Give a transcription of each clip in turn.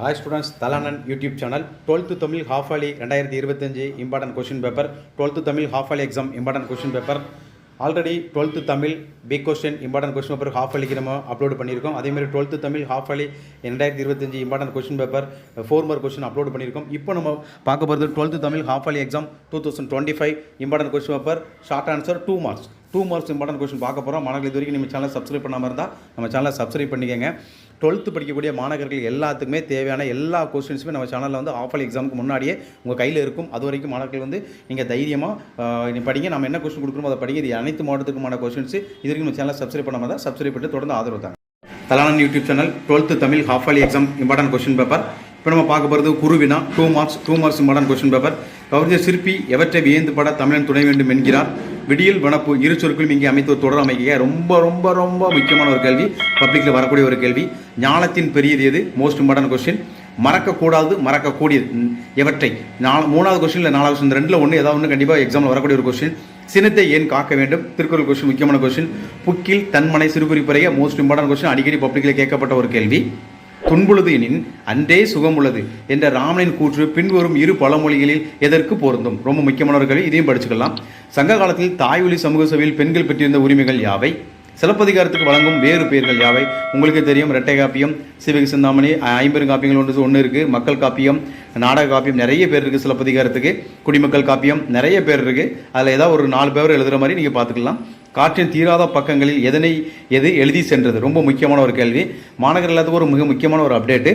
Hi students தலானன் YouTube channel twelfth Tamil half yearly ரெண்டாயிரத்தி இருபத்தஞ்சு important question paper twelfth Tamil half yearly exam important question paper already twelfth Tamil big question important question paper half அலிக்கு நம்ம upload பண்ணியிருக்கோம். அதேமாதிரி twelfth Tamil half yearly ரெண்டாயிரத்தி இருபத்தஞ்சு important question paper four mark question upload பண்ணியிருக்கோம். இப்போ நம்ம பார்க்க போகிறது twelfth Tamil half yearly exam two thousand twenty five important question paper short answer two marks two marks important question பார்க்க போகிறோம் மாணவர்கள் இது வரைக்கும் நம்ம சேனல் சப்ஸ்கிரைப் பண்ணாமல் இருந்தால் நம்ம சேனலை சப்ஸ்கிரைப் பண்ணிக்கங்க. டுவெல்த்து படிக்கக்கூடிய மாணவர்கள் எல்லாத்துக்குமே தேவையான எல்லா கொஸ்டின்ஸுமே நம்ம சேனலில் வந்து ஆஃபல் எக்ஸாமுக்கு முன்னாடியே உங்கள் கையில் இருக்கும். அது வரைக்கும் மாணவர்கள் வந்து நீங்கள் தைரியமாக படிங்க. நம்ம என்ன கொஸ்டின் கொடுக்குறோமோ அதை படிங்க. இது அனைத்து மாவட்டத்துக்குமான கொஸ்டின்ஸ் இது வரைக்கும் நம்ம சேனலை சப்ஸ்கிரைப் பண்ணாமல் தான் சப்ஸ்கிரைப் பண்ணிட்டு தொடர்ந்து ஆதரவு தாங்க. தலானன் YouTube channel twelfth Tamil half yearly exam important question paper இப்போ நம்ம பார்க்க போகிறது குருவினா two marks two marks important question paper கவிஞர் சிற்பி எவற்றை வியந்து பட தமிழன் துணை வேண்டும் என்கிறார். விடியல் வனப்பு இரு சொற்களும் இங்கே அமைத்து ஒரு தொடர் அமைக்க. ரொம்ப ரொம்ப ரொம்ப முக்கியமான ஒரு கேள்வி. பப்ளிக்கில் வரக்கூடிய ஒரு கேள்வி. ஞானத்தின் பெரியது எது? மோஸ்ட் இம்பார்ட்டன்ட் கொஸ்டின் மறக்கக்கூடாது மறக்கக்கூடியது. எவற்றை? நாலு மூணாவது கொஸ்டின் இல்லை நாலாவது கொஸ்டின் ரெண்டில் ஒன்று ஏதாவது ஒன்று கண்டிப்பாக எக்ஸாமில் வரக்கூடிய ஒரு கொஸ்டின் சினத்தை ஏன் காக்க வேண்டும்? திருக்குறள் கொஸ்டின் முக்கியமான கொஸ்டின் புக்கில் தன்மனை சிறுகுறிப்புறைய மோஸ்ட் இம்பார்ட்டன்ட் கொஸ்டின் அடிக்கடி பப்ளிக்கில் கேட்கப்பட்ட ஒரு கேள்வி. துன்புள்ளது எனின் அன்றே சுகமுள்ளது என்ற ராமனின் கூற்று பின்வரும் இரு பழமொழிகளில் எதற்கு பொருந்தும்? ரொம்ப முக்கியமான ஒரு கேள்வி. இதையும் படிச்சுக்கலாம். சங்க காலத்தில் தாய்வழி சமூக சபையில் பெண்கள் பெற்றிருந்த உரிமைகள் யாவை? சிலப்பதிகாரத்துக்கு வழங்கும் வேறு பெயர்கள் யாவை? உங்களுக்கு தெரியும் இரட்டை காப்பியம் சிவக சிந்தாமணி ஐம்பெரும் காப்பியங்கள் ஒன்று ஒன்று இருக்குது மக்கள் காப்பியம் நாடக காப்பியம் நிறைய பேர் இருக்குது சிலப்பதிகாரத்துக்கு. குடிமக்கள் காப்பியம் நிறைய பேர் இருக்குது அதில் ஏதாவது ஒரு நாலு பேர் எழுதுகிற மாதிரி நீங்கள் பார்த்துக்கலாம். காற்றின் தீராத பக்கங்களில் எதனை எது எழுதி சென்றது? ரொம்ப முக்கியமான ஒரு கேள்வி. மாணவர்கள் எல்லாத்துக்கும் ஒரு மிக முக்கியமான ஒரு அப்டேட்டு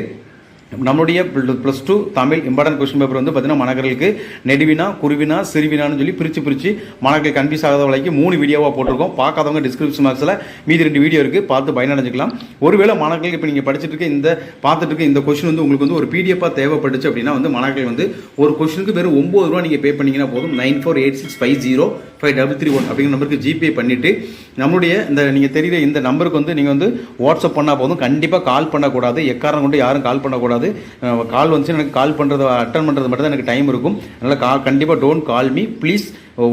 நம்மளுடைய plus two Tamil important question paper வந்து பார்த்தீங்கன்னா மாணவர்களுக்கு நெடுவினா குருவினா சிறுவினான்னு சொல்லி பிரித்து பிரித்து மாணவர்கள் கன்ஃபியூஸ் ஆகாத வரைக்கு மூணு வீடியோவாக போட்டிருக்கோம். பார்க்காதவங்க டிஸ்கிரிப்ஷன் பாக்ஸில் மீதி ரெண்டு வீடியோ இருக்குது பார்த்து பயனடைஞ்சிக்கலாம். ஒருவேளை மாணவர்கள் இப்போ நீங்கள் படிச்சுட்டு இருக்க இந்த பார்த்துட்டு இருக்க இந்த கொஸ்டின் வந்து உங்களுக்கு வந்து ஒரு பிடிஎஃபாக தேவைப்பட்டுச்சு அப்படின்னா வந்து மாணவர்கள் வந்து ஒரு கொஸ்டினுக்கு வெறும் ஒம்பது ரூபா நீங்கள் பே பண்ணிங்கன்னா போதும். Nine four eight six five zero five double three one அப்படிங்கிற நம்பருக்கு ஜிபே பண்ணிவிட்டு நம்மளுடைய இந்த நீங்கள் தெரியுற இந்த நம்பருக்கு வந்து நீங்கள் வந்து வாட்ஸ்அப் பண்ணால் போதும். கண்டிப்பாக கால் பண்ணக்கூடாது. எக்காரம் கொண்டு யாரும் கால் பண்ணக்கூடாது. கால் வந்துச்சு எனக்கு கால் பண்ணுறது அட்டன் பண்ணுறது மட்டும் தான் எனக்கு டைம் இருக்கும். அதனால் கால் கண்டிப்பாக don't call me please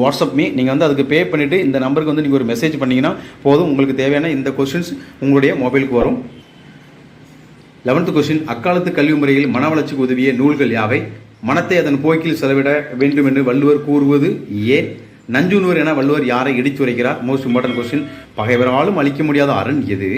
WhatsApp uh, me நீங்கள் வந்து அதுக்கு பே பண்ணிவிட்டு இந்த நம்பருக்கு வந்து நீங்கள் ஒரு மெசேஜ் பண்ணிங்கன்னா போதும். உங்களுக்கு தேவையான இந்த கொஷின்ஸ் உங்களுடைய மொபைலுக்கு வரும். லெவன்த்து கொஸ்டின் அக்காலத்து கல்வி முறையில் மன வளர்ச்சிக்கு உதவிய நூல்கள் யாவை? மனத்தை அதன் போக்கில் செலவிட வேண்டும் என்று வள்ளுவர் கூறுவது ஏன்? நஞ்சுனூர் என வள்ளுவர் யாரை இடித்துரைக்கிறார்? மோஸ்ட் இம்பார்ட்டன்ட் கொஸ்டின் பகைவராலும் அழிக்க முடியாத அரண் எது?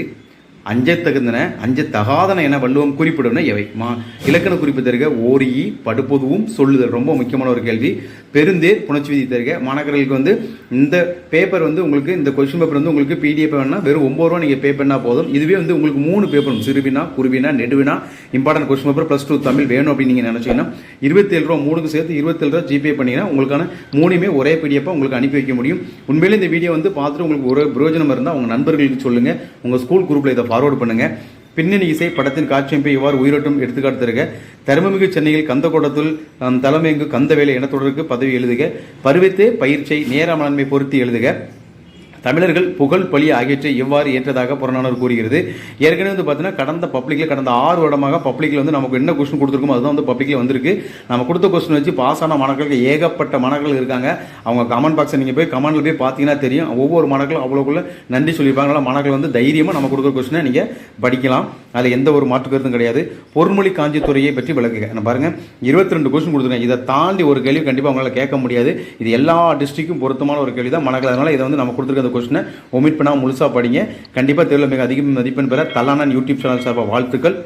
அஞ்சத்தகுந்தன அஞ்சத்தகாதன தகாதன என வள்ளுவம் குறிப்பிடும்னா எவை? மா இலக்கண குறிப்பு தருக ஓரிyi படுப்பதுவும் சொல்லுதல். ரொம்ப முக்கியமான ஒரு கேள்வி. பெருந்தேர் புணர்ச்சி விதி தருக. மாணவர்களுக்கு வந்து இந்த பேப்பர் வந்து உங்களுக்கு இந்த கொஸ்டின் பேப்பர் வந்து உங்களுக்கு பிடிஎஃப் வேணா வெறும் ஒம்பது ரூபா நீங்கள் பே பண்ணால் போதும். இதுவே வந்து உங்களுக்கு மூணு பேப்பர் சிறுவினா குருவினா நெடுவினா. Important question paper plus two Tamil வேணும் அப்படின்னு நீங்கள் நினச்சிங்கன்னா இருபத்தேழு ரூபா மூணுக்கு சேர்த்து இருபத்தேழு ரூபா ஜிபே பண்ணிங்கன்னா உங்களுக்கான மூணுமே ஒரே பிடிஎஃபாக உங்களுக்கு அனுப்பி வைக்க முடியும். உண்மையிலே இந்த வீடியோ வந்து பார்த்துட்டு உங்களுக்கு ஒரு பிரயோஜனம் இருந்தால் உங்கள் நண்பர்களுக்கு சொல்லுங்கள் உங்கள் ஸ்கூல் குரூப்பில் இதை ஃபார்வர்ட் பண்ணுங்கள் பின்னணி இசை படத்தின் காட்சியமைப்பை இவ்வாறு உயிரோட்டம் எடுத்துக்காட்டு தருக. தருமமிகு சென்னையில் கந்தகோடத்தில் தலைமையங்கு கந்தவேலை என தொடருக்கு பதவி எழுதுக. பருவத்தே பயிற்சியை நேர மேலாண்மை பொருத்தி எழுதுக. தமிழர்கள் புகழ் பழி ஆகியவற்றை எவ்வாறு ஏற்றதாக புறநானூறு கூறுகிறது? ஏற்கனவே வந்து பார்த்தீங்கன்னா கடந்த பப்ளிக்கில் கடந்த ஆறு வருடமாக பப்ளிக்கில் வந்து நமக்கு என்ன கொஸ்டின் கொடுத்துருக்கோமோ அதுதான் வந்து பப்ளிக்கில் வந்திருக்கு. நம்ம கொடுத்த கொஸ்டின் வச்சு பாஸ் ஆன மாணவர்களுக்கு ஏகப்பட்ட மாணவர்கள் இருக்காங்க. அவங்க கமெண்ட் பாக்ஸை நீங்கள் போய் கமெண்ட்டில் போய் பார்த்தீங்கன்னா தெரியும். ஒவ்வொரு மாணவர்களும் அவ்வளோக்குள்ள நன்றி சொல்லியிருப்பாங்க அதனால மாணவர்கள் வந்து தைரியமாக நம்ம கொடுக்குற கொஸ்டினை நீங்கள் படிக்கலாம். அதில் எந்த ஒரு மாற்று கருத்தும் கிடையாது. பொருள்மொழி காஞ்சித்துறையை பற்றி விளக்குக. நான் பாருங்கள் இருபத்தி ரெண்டு கொஸ்டின் கொடுத்துருக்கேன். இதை தாண்டி ஒரு கேள்வி கண்டிப்பாக அவங்களால கேட்க முடியாது. இது எல்லா டிஸ்ட்ரிக்கும் பொருத்தமான ஒரு கேள்வி தான் மாணவர்கள் அதனால் இதை வந்து நம்ம கொடுத்துருக்க அந்த கொஸ்டினை ஒமிட் பண்ணாமல் முழுசாக படிங்க. கண்டிப்பாக தேர்வில் மிக அதிக மதிப்பெண் பெற தலானான் யூடியூப் சேனல் சார்பாக வாழ்த்துக்கள்.